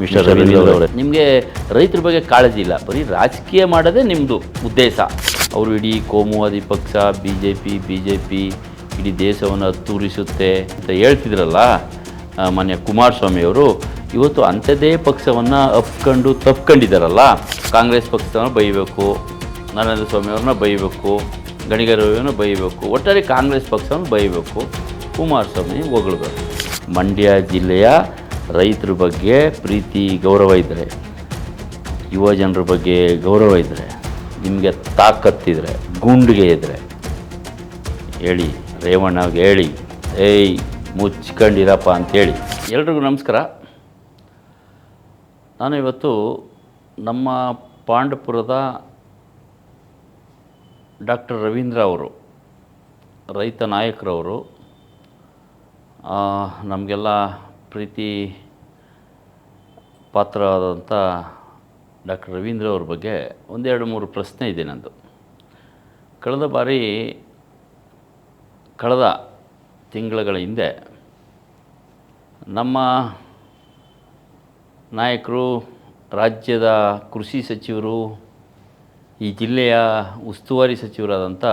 Mister Ravindra ಅವರೇ. ನಿಮಗೆ ರೈತರ ಬಗ್ಗೆ ಕಾಳಜಿ ಇಲ್ಲ. ಬರೀ ರಾಜಕೀಯ ಮಾಡೋದೇ ನಿಮ್ಮದು ಉದ್ದೇಶ. ಅವರು ಇಡೀ ಕೋಮುವಾದಿ ಪಕ್ಷ B J P B J P ಇಡೀ ದೇಶವನ್ನು ತೂರಿಸುತ್ತೆ ಅಂತ ಹೇಳ್ತಿದ್ರಲ್ಲ ಮೊನ್ನೆ ಮಾನ್ಯ ಕುಮಾರಸ್ವಾಮಿ ಅವರು. ಇವತ್ತು ಅಂಥದ್ದೇ ಪಕ್ಷವನ್ನು ಅಪ್ಕೊಂಡು ತಪ್ಕೊಂಡಿದ್ದಾರಲ್ಲ ಕಾಂಗ್ರೆಸ್ ಪಕ್ಷವನ್ನು ಬೈಬೇಕು ನರೇಂದ್ರ ಸ್ವಾಮಿ ಅವ್ರನ್ನ ಬೈಬೇಕು ಗಣಿಗರವ್ರನ್ನ ಬೈಬೇಕು ಒಟ್ಟಾರೆ ಕಾಂಗ್ರೆಸ್ ಪಕ್ಷವನ್ನು ಬೈಬೇಕು. ಕುಮಾರಸ್ವಾಮಿ ಹೊಗಳಬೇಕು. ಮಂಡ್ಯ ಜಿಲ್ಲೆಯ ರೈತರ ಬಗ್ಗೆ ಪ್ರೀತಿ, ಗೌರವ ಇದ್ದರೆ ಯುವ ಜನರ ಬಗ್ಗೆ ಗೌರವ ಇದ್ದರೆ ನಿಮಗೆ ತಾಕತ್ತಿದ್ರೆ ಗುಂಡಿಗೆ ಇದ್ದರೆ ಹೇಳಿ ರೇವಣ್ಣಗೆ ಹೇಳಿ, ಏಯ್, ಮುಚ್ಕೊಂಡಿರಪ್ಪ ಅಂತೇಳಿ. ಎಲ್ರಿಗೂ ನಮಸ್ಕಾರ. ನಾನು ಇವತ್ತು ನಮ್ಮ ಪಾಂಡಪುರದ ಡಾಕ್ಟರ್ ರವೀಂದ್ರ ಅವರು, ರೈತ ನಾಯಕರವರು ನಮಗೆಲ್ಲ ಪ್ರೀತಿ ಪಾತ್ರವಾದಂಥ ಡಾಕ್ಟರ್ ರವೀಂದ್ರ ಅವ್ರ ಬಗ್ಗೆ ಒಂದೆರಡು ಮೂರು ಪ್ರಶ್ನೆ ಇದೆ ನಂದು. ಕಳೆದ ಬಾರಿ ಕಳೆದ ತಿಂಗಳುಗಳ ಹಿಂದೆ ನಮ್ಮ ನಾಯಕರು, ರಾಜ್ಯದ ಕೃಷಿ ಸಚಿವರು, ಈ ಜಿಲ್ಲೆಯ ಉಸ್ತುವಾರಿ ಸಚಿವರಾದಂಥ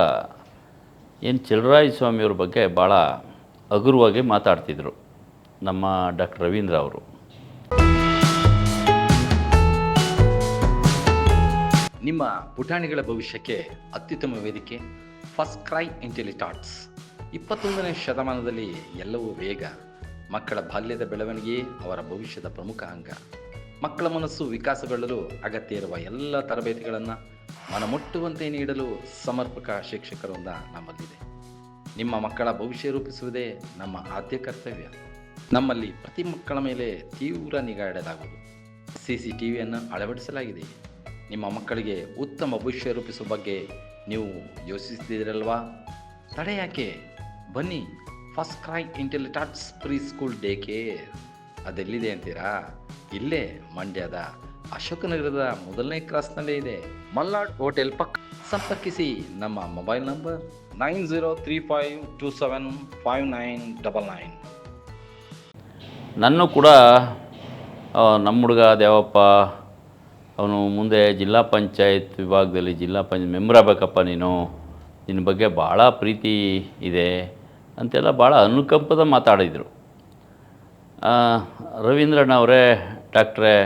ಏನು ಚಲರಾಯ ಸ್ವಾಮಿಯವ್ರ ಬಗ್ಗೆ ಭಾಳ ಹಗುರವಾಗಿ ಮಾತಾಡ್ತಿದ್ರು. ನಮ್ಮ ಡಾಕ್ಟರ್ ರವೀಂದ್ರ ಅವರು. ನಿಮ್ಮ ಪುಟಾಣಿಗಳ ಭವಿಷ್ಯಕ್ಕೆ ಅತ್ಯುತ್ತಮ ವೇದಿಕೆ ಫಸ್ಟ್ ಕ್ರೈ ಇಂಟೆಲಿಟಾಟ್ಸ್ ಇಪ್ಪತ್ತೊಂದನೇ ಶತಮಾನದಲ್ಲಿ ಎಲ್ಲವೂ ವೇಗ, ಮಕ್ಕಳ ಬಾಲ್ಯದ ಬೆಳವಣಿಗೆ, ಅವರ ಭವಿಷ್ಯದ ಪ್ರಮುಖ ಅಂಗ. ಮಕ್ಕಳ ಮನಸ್ಸು ವಿಕಾಸಗೊಳ್ಳಲು ಅಗತ್ಯ ಇರುವ ಎಲ್ಲ ತರಬೇತಿಗಳನ್ನು ಮನಮುಟ್ಟುವಂತೆ ನೀಡಲು ಸಮರ್ಪಕ ಶಿಕ್ಷಕರೊಂದ ನಮ್ಮಲ್ಲಿದೆ. ನಿಮ್ಮ ಮಕ್ಕಳ ಭವಿಷ್ಯ ರೂಪಿಸುವುದೇ ನಮ್ಮ ಆದ್ಯ ಕರ್ತವ್ಯ. ನಮ್ಮಲ್ಲಿ ಪ್ರತಿ ಮಕ್ಕಳ ಮೇಲೆ ತೀವ್ರ ನಿಗಾ ಇಡಲಾಗುವುದು. ಸಿ ಸಿ ಟಿ ವಿಯನ್ನು ಅಳವಡಿಸಲಾಗಿದೆ. ನಿಮ್ಮ ಮಕ್ಕಳಿಗೆ ಉತ್ತಮ ಭವಿಷ್ಯ ರೂಪಿಸುವ ಬಗ್ಗೆ ನೀವು ಯೋಚಿಸ್ತಿದ್ದೀರಲ್ವಾ ತಡೆ ಯಾಕೆ? ಬನ್ನಿ, FirstCry Intellitots preschool day care. ಅದೆಲ್ಲಿದೆ ಅಂತೀರಾ? ಇಲ್ಲೇ, ಮಂಡ್ಯದ ಅಶೋಕನಗರದ ಮೊದಲನೇ ಕ್ರಾಸ್ನಲ್ಲೇ ಇದೆ. ಮಲ್ನಾಡ್ ಹೋಟೆಲ್ ಪಕ್ಕ. ಸಂಪರ್ಕಿಸಿ ನಮ್ಮ mobile number nine zero three five two seven five nine double nine. ನನ್ನ ಕೂಡ ನಮ್ಮ ಹುಡುಗ ದೇವಪ್ಪ, ಅವನು ಮುಂದೆ ಜಿಲ್ಲಾ ಪಂಚಾಯತ್ ವಿಭಾಗದಲ್ಲಿ ಜಿಲ್ಲಾ ಪಂಚಾಯತ್ ಮೆಂಬರ್ ಆಗಬೇಕಪ್ಪ ನೀನು. ನಿನ್ನ ಬಗ್ಗೆ ಭಾಳ ಪ್ರೀತಿ ಇದೆ ಅಂತೆಲ್ಲ ಭಾಳ ಅನುಕಂಪದ ಮಾತಾಡಿದರು. ರವೀಂದ್ರಣ್ಣವರೇ ಡಾಕ್ಟ್ರೇ,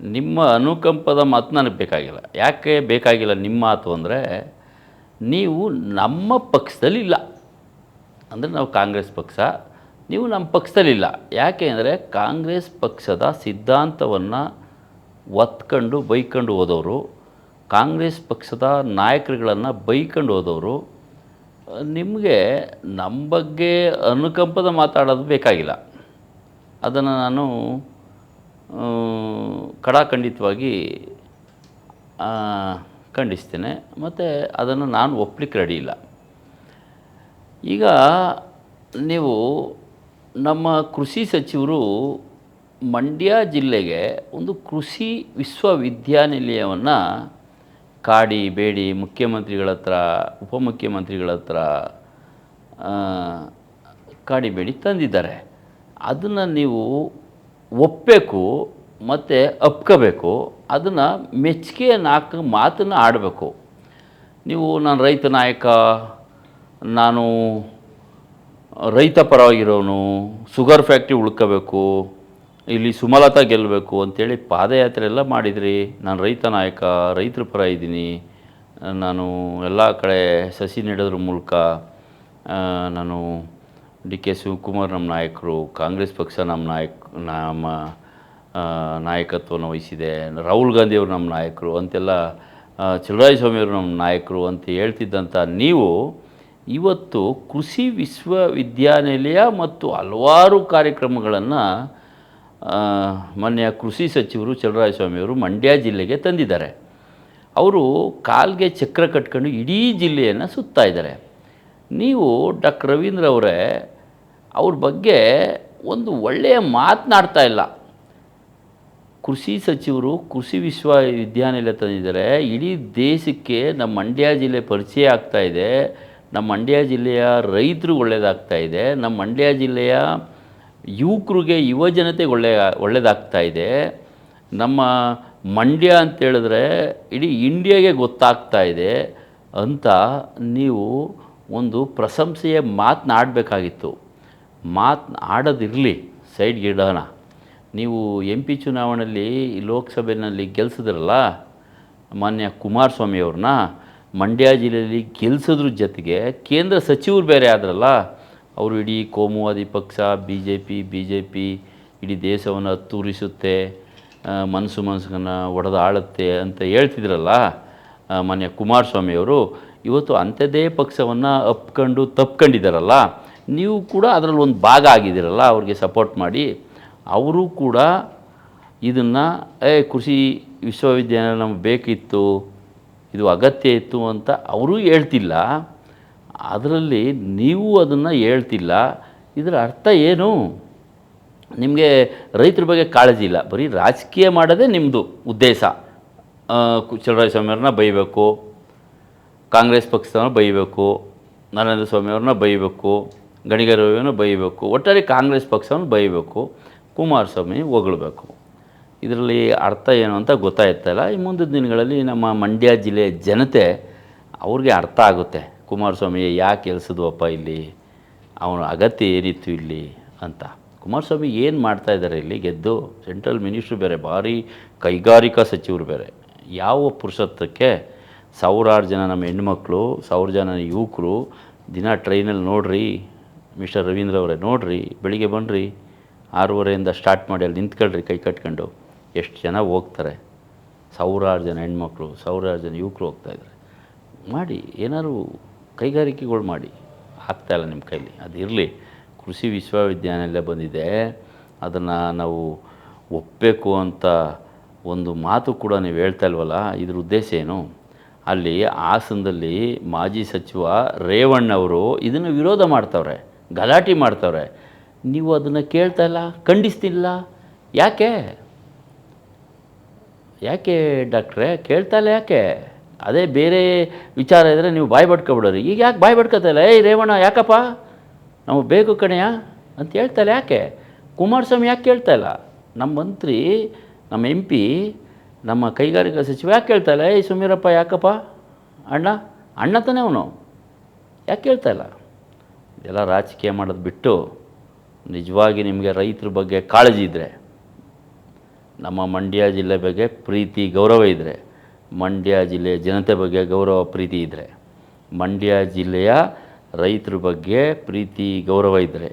ನಿಮ್ಮ ಅನುಕಂಪದ ಮಾತು ನನಗೆ ಬೇಕಾಗಿಲ್ಲ. ಯಾಕೆ ಬೇಕಾಗಿಲ್ಲ ನಿಮ್ಮ ಮಾತು ಅಂದರೆ, ನೀವು ನಮ್ಮ ಪಕ್ಷದಲ್ಲಿ ಇಲ್ಲ ಅಂದರೆ ನಾವು ಕಾಂಗ್ರೆಸ್ ಪಕ್ಷ ನೀವು ನಮ್ಮ ಪಕ್ಷದಲ್ಲಿಲ್ಲ. ಯಾಕೆ ಅಂದರೆ ಕಾಂಗ್ರೆಸ್ ಪಕ್ಷದ ಸಿದ್ಧಾಂತವನ್ನು ಒತ್ಕೊಂಡು ಬೈಕೊಂಡು ಹೋದವರು, ಕಾಂಗ್ರೆಸ್ ಪಕ್ಷದ ನಾಯಕರುಗಳನ್ನು ಬೈಕೊಂಡು ಹೋದವರು, ನಿಮಗೆ ನಮ್ಮ ಬಗ್ಗೆ ಅನುಕಂಪದ ಮಾತಾಡೋದು ಬೇಕಾಗಿಲ್ಲ. ಅದನ್ನು ನಾನು ಕಡಾಖಂಡಿತವಾಗಿ ಖಂಡಿಸ್ತೇನೆ. ಮತ್ತು ಅದನ್ನು ನಾನು ಒಪ್ಪಲಿಕ್ಕೆ ರೆಡಿ ಇಲ್ಲ. ಈಗ ನೀವು ನಮ್ಮ ಕೃಷಿ ಸಚಿವರು ಮಂಡ್ಯ ಜಿಲ್ಲೆಗೆ ಒಂದು ಕೃಷಿ ವಿಶ್ವವಿದ್ಯಾನಿಲಯವನ್ನು ಕಾಡಿ ಬೇಡಿ ಮುಖ್ಯಮಂತ್ರಿಗಳ ಹತ್ರ ಉಪಮುಖ್ಯಮಂತ್ರಿಗಳ ಹತ್ರ ಆ, ಕಾಡಿ ಬೇಡಿ ತಂದಿದ್ದಾರೆ. ಅದನ್ನು ನೀವು ಒಪ್ಪಬೇಕು ಮತ್ತು ಅಪ್ಕೋಬೇಕು. ಅದನ್ನು ಮೆಚ್ಚುಗೆ ನಾಲ್ಕು ಮಾತನ್ನು ಆಡಬೇಕು. ನೀವು ನಾನು ರೈತ ನಾಯಕ ನಾನು ರೈತ ಪರವಾಗಿರೋನು ಶುಗರ್ ಫ್ಯಾಕ್ಟ್ರಿ ಉಳ್ಕೋಬೇಕು, ಇಲ್ಲಿ ಸುಮಲತಾ ಗೆಲ್ಲಬೇಕು ಅಂತೇಳಿ ಪಾದಯಾತ್ರೆ ಎಲ್ಲ ಮಾಡಿದ್ರಿ. ನಾನು ರೈತ ನಾಯಕ, ರೈತರ ಪರ ಇದ್ದೀನಿ. ನಾನು ಎಲ್ಲ ಕಡೆ ಸಸಿ ನೆಡೋದ್ರ ಮೂಲಕ ನಾನು ಡಿ ಕೆ ಶಿವಕುಮಾರ್ ನಮ್ಮ ನಾಯಕರು, ಕಾಂಗ್ರೆಸ್ ಪಕ್ಷ ನಮ್ಮ ನಾಯಕ, ನಮ್ಮ ನಾಯಕತ್ವವನ್ನು ವಹಿಸಿದೆ. ರಾಹುಲ್ ಗಾಂಧಿಯವರು ನಮ್ಮ ನಾಯಕರು ಅಂತೆಲ್ಲ ಚಲರಾಯಸ್ವಾಮಿಯವರು ನಮ್ಮ ನಾಯಕರು ಅಂತ ಹೇಳ್ತಿದ್ದಂಥ ನೀವು ಇವತ್ತು ಕೃಷಿ ವಿಶ್ವವಿದ್ಯಾನಿಲಯ ಮತ್ತು ಹಲವಾರು ಕಾರ್ಯಕ್ರಮಗಳನ್ನು ಮಾನ್ಯ ಕೃಷಿ ಸಚಿವರು ಚಲರಾಯಸ್ವಾಮಿಯವರು ಮಂಡ್ಯ ಜಿಲ್ಲೆಗೆ ತಂದಿದ್ದಾರೆ. ಅವರು ಕಾಲ್ಗೆ ಚಕ್ರ ಕಟ್ಕೊಂಡು ಇಡೀ ಜಿಲ್ಲೆಯನ್ನು ಸುತ್ತಾ ಇದ್ದಾರೆ. ನೀವು ಡಾಕ್ಟರ್ ರವೀಂದ್ರ ಅವರೇ, ಅವ್ರ ಬಗ್ಗೆ ಒಂದು ಒಳ್ಳೆಯ ಮಾತನಾಡ್ತಾ ಇಲ್ಲ. ಕೃಷಿ ಸಚಿವರು ಕೃಷಿ ವಿಶ್ವವಿದ್ಯಾನಿಲಯ ತಂದಿದ್ದಾರೆ, ಇಡೀ ದೇಶಕ್ಕೆ ನಮ್ಮ ಮಂಡ್ಯ ಜಿಲ್ಲೆ ಪರಿಚಯ ಆಗ್ತಾಯಿದೆ ನಮ್ಮ ಮಂಡ್ಯ ಜಿಲ್ಲೆಯ ರೈತರು ಒಳ್ಳೆಯದಾಗ್ತಾ ಇದೆ. ನಮ್ಮ ಮಂಡ್ಯ ಜಿಲ್ಲೆಯ ಯುವಕರಿಗೆ, ಯುವ ಜನತೆಗೆ ಒಳ್ಳೆ ಒಳ್ಳೆಯದಾಗ್ತಾ ಇದೆ. ನಮ್ಮ ಮಂಡ್ಯ ಅಂತೇಳಿದ್ರೆ ಇಡೀ ಇಂಡಿಯಾಗೆ ಗೊತ್ತಾಗ್ತಾ ಇದೆ ಅಂತ ನೀವು ಒಂದು ಪ್ರಶಂಸೆಯ ಮಾತನಾಡಬೇಕಾಗಿತ್ತು ಮಾತು ಆಡೋದಿರಲಿ ಸೈಡ್ಗೆ ಇಡೋಣ ನೀವು ಎಂ ಪಿ ಚುನಾವಣೆಯಲ್ಲಿ ಲೋಕಸಭೆಯಲ್ಲಿ ಗೆಲ್ಸಿದ್ರಲ್ಲ ಮಾನ್ಯ ಕುಮಾರಸ್ವಾಮಿ ಅವ್ರನ್ನ ಮಂಡ್ಯ ಜಿಲ್ಲೆಯಲ್ಲಿ ಗೆಲ್ಸೋದ್ರ ಜೊತೆಗೆ ಕೇಂದ್ರ ಸಚಿವರು ಬೇರೆ ಆದ್ರಲ್ಲ, ಅವರು ಇಡೀ ಕೋಮುವಾದಿ ಪಕ್ಷ B J P B J P ಇಡೀ ದೇಶವನ್ನು ತೂರಿಸುತ್ತೆ ಮನಸ್ಸು ಮನಸ್ಸನ್ನು ಒಡೆದು ಆಳುತ್ತೆ ಅಂತ ಹೇಳ್ತಿದ್ರಲ್ಲ ಮಾನ್ಯ ಕುಮಾರಸ್ವಾಮಿ ಅವರು. ಇವತ್ತು ಅಂಥದ್ದೇ ಪಕ್ಷವನ್ನು ಅಪ್ಕೊಂಡು ತಪ್ಕೊಂಡಿದ್ದಾರಲ್ಲ ನೀವು ಕೂಡ ಅದರಲ್ಲಿ ಒಂದು ಭಾಗ ಆಗಿದ್ದೀರಲ್ಲ, ಅವ್ರಿಗೆ ಸಪೋರ್ಟ್ ಮಾಡಿ, ಅವರು ಕೂಡ ಇದನ್ನು, ಏ, ಕೃಷಿ ವಿಶ್ವವಿದ್ಯಾಲಯ ನಮ್ಗೆ ಬೇಕಿತ್ತು ಇದು ಅಗತ್ಯ ಇತ್ತು ಅಂತ ಅವರೂ ಹೇಳ್ತಿಲ್ಲ. ಅದರಲ್ಲಿ ನೀವು ಅದನ್ನು ಹೇಳ್ತಿಲ್ಲ. ಇದರ ಅರ್ಥ ಏನು? ನಿಮಗೆ ರೈತರ ಬಗ್ಗೆ ಕಾಳಜಿ ಇಲ್ಲ. ಬರೀ ರಾಜಕೀಯ ಮಾಡೋದೇ ನಿಮ್ಮದು ಉದ್ದೇಶ. ಚಲರಾಯಸ್ವಾಮಿಯವ್ರನ್ನ ಬೈಬೇಕು. ಕಾಂಗ್ರೆಸ್ ಪಕ್ಷದವ್ರನ್ನ ಬೈಬೇಕು. ನರೇಂದ್ರ ಸ್ವಾಮಿಯವ್ರನ್ನ ಬೈಬೇಕು. ಗಣಿಗರವ್ರನ್ನ ಬೈಬೇಕು. ಒಟ್ಟಾರೆ ಕಾಂಗ್ರೆಸ್ ಪಕ್ಷವನ್ನು ಬೈಬೇಕು. ಕುಮಾರಸ್ವಾಮಿ ಹೊಗಳ್ಬೇಕು. ಇದರಲ್ಲಿ ಅರ್ಥ ಏನು ಅಂತ ಗೊತ್ತಾಯ್ತಲ್ಲ ಈ ಮುಂದಿನ ದಿನಗಳಲ್ಲಿ ನಮ್ಮ ಮಂಡ್ಯ ಜಿಲ್ಲೆಯ ಜನತೆ ಅವ್ರಿಗೆ ಅರ್ಥ ಆಗುತ್ತೆ. ಕುಮಾರಸ್ವಾಮಿ ಯಾಕೆ ಎಲ್ಸಿದ್ವಪ್ಪ ಇಲ್ಲಿ? ಅವನ ಅಗತ್ಯ ಏನಿತ್ತು ಇಲ್ಲಿ ಅಂತ. ಕುಮಾರಸ್ವಾಮಿ ಏನು ಮಾಡ್ತಾ ಇದ್ದಾರೆ ಇಲ್ಲಿ? ಗೆದ್ದು ಸೆಂಟ್ರಲ್ ಮಿನಿಸ್ಟ್ರು ಬೇರೆ, ಭಾರಿ ಕೈಗಾರಿಕಾ ಸಚಿವರು ಬೇರೆ. ಯಾವ ಪುರುಷತ್ವಕ್ಕೆ ಸಾವಿರಾರು ಜನ ನಮ್ಮ ಹೆಣ್ಮಕ್ಳು ಸಾವಿರ ಜನ ಯುವಕರು ದಿನ ಟ್ರೈನಲ್ಲಿ ನೋಡ್ರಿ, ಮಿಸ್ಟರ್ ರವೀಂದ್ರ ಅವರೇ ನೋಡ್ರಿ, ಬೆಳಿಗ್ಗೆ ಬನ್ನಿರಿ ಆರೂವರೆಯಿಂದ ಸ್ಟಾರ್ಟ್ ಮಾಡಿ ಅಲ್ಲಿ ನಿಂತ್ಕೊಳ್ರಿ ಕೈ ಕಟ್ಕೊಂಡು. ಎಷ್ಟು ಜನ ಹೋಗ್ತಾರೆ? ಸಾವಿರಾರು ಜನ ಹೆಣ್ಮಕ್ಳು, ಸಾವಿರಾರು ಜನ ಯುವಕರು ಹೋಗ್ತಾಯಿದ್ದಾರೆ ಮಾಡಿ, ಏನಾದ್ರು ಕೈಗಾರಿಕೆಗಳು ಮಾಡಿ. ಆಗ್ತಾಯಿಲ್ಲ ನಿಮ್ಮ ಕೈಲಿ. ಅದು ಇರಲಿ. ಕೃಷಿ ವಿಶ್ವವಿದ್ಯಾನಿಲಯ ಬಂದಿದೆ. ಅದನ್ನು ನಾವು ಒಪ್ಪಬೇಕು ಅಂತ ಒಂದು ಮಾತು ಕೂಡ ನೀವು ಹೇಳ್ತಾ ಇಲ್ವಲ್ಲ? ಇದ್ರ ಉದ್ದೇಶ ಏನು? ಅಲ್ಲಿ ಹಾಸನದಲ್ಲಿ ಮಾಜಿ ಸಚಿವ ರೇವಣ್ಣವರು ಇದನ್ನು ವಿರೋಧ ಮಾಡ್ತವ್ರೆ, ಗಲಾಟೆ ಮಾಡ್ತವ್ರೆ. ನೀವು ಅದನ್ನು ಕೇಳ್ತಾ ಇಲ್ಲ? ಖಂಡಿಸ್ತಿಲ್ಲ? ಯಾಕೆ? ಯಾಕೆ ಡಾಕ್ಟ್ರೇ? ಕೇಳ್ತಾ ಇಲ್ಲ ಯಾಕೆ? ಅದೇ ಬೇರೆ ವಿಚಾರ ಇದ್ದರೆ ನೀವು ಬಾಯಿ ಬಡ್ಕೊಬಿಡೋರಿ. ಈಗ ಯಾಕೆ ಬಾಯಿ ಇಲ್ಲ ಏಯ್ ರೇವಣ್ಣ ಯಾಕಪ್ಪ? ನಮಗೆ ಬೇಕು ಕಣೆಯ? ಅಂತ ಹೇಳ್ತಾ ಇಲ್ಲ ಯಾಕೆ? ಕುಮಾರಸ್ವಾಮಿ ಯಾಕೆ ಕೇಳ್ತಾ ಇಲ್ಲ ನಮ್ಮ ಮಂತ್ರಿ, ನಮ್ಮ ಎಂ ಪಿ, ನಮ್ಮ ಕೈಗಾರಿಕಾ ಸಚಿವ ಯಾಕೆ ಕೇಳ್ತಾ ಇಲ್ಲ ಏಯ್ ಸುಮೀರಪ್ಪ ಯಾಕಪ್ಪ? ಅಣ್ಣ ಅಣ್ಣ ತಾನೇ ಅವನು. ಯಾಕೆ ಕೇಳ್ತಾ ಇಲ್ಲ ಇದೆಲ್ಲ ರಾಜಕೀಯ ಮಾಡೋದು ಬಿಟ್ಟು ನಿಜವಾಗಿ ನಿಮಗೆ ರೈತರ ಬಗ್ಗೆ ಕಾಳಜಿ ಇದ್ದರೆ ನಮ್ಮ ಮಂಡ್ಯ ಜಿಲ್ಲೆ ಬಗ್ಗೆ ಪ್ರೀತಿ, ಗೌರವ ಇದ್ದರೆ ಮಂಡ್ಯ ಜಿಲ್ಲೆಯ ಜನತೆ ಬಗ್ಗೆ ಗೌರವ, ಪ್ರೀತಿ ಇದ್ದರೆ ಮಂಡ್ಯ ಜಿಲ್ಲೆಯ ರೈತರ ಬಗ್ಗೆ ಪ್ರೀತಿ, ಗೌರವ ಇದ್ದರೆ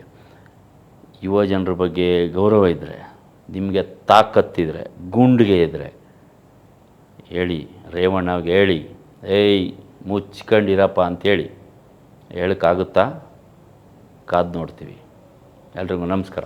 ಯುವ ಜನರ ಬಗ್ಗೆ ಗೌರವ ಇದ್ದರೆ ನಿಮಗೆ ತಾಕತ್ತಿದ್ರೆ ಗುಂಡಿಗೆ ಇದ್ದರೆ ಹೇಳಿ ರೇವಣ್ಣಗೆ ಹೇಳಿ, ಏಯ್, ಮುಚ್ಕೊಂಡಿರಪ್ಪ ಅಂಥೇಳಿ ಹೇಳೋಕ್ಕಾಗುತ್ತಾ? ಕಾದು ನೋಡ್ತೀವಿ. ಎಲ್ರಿಗೂ ನಮಸ್ಕಾರ.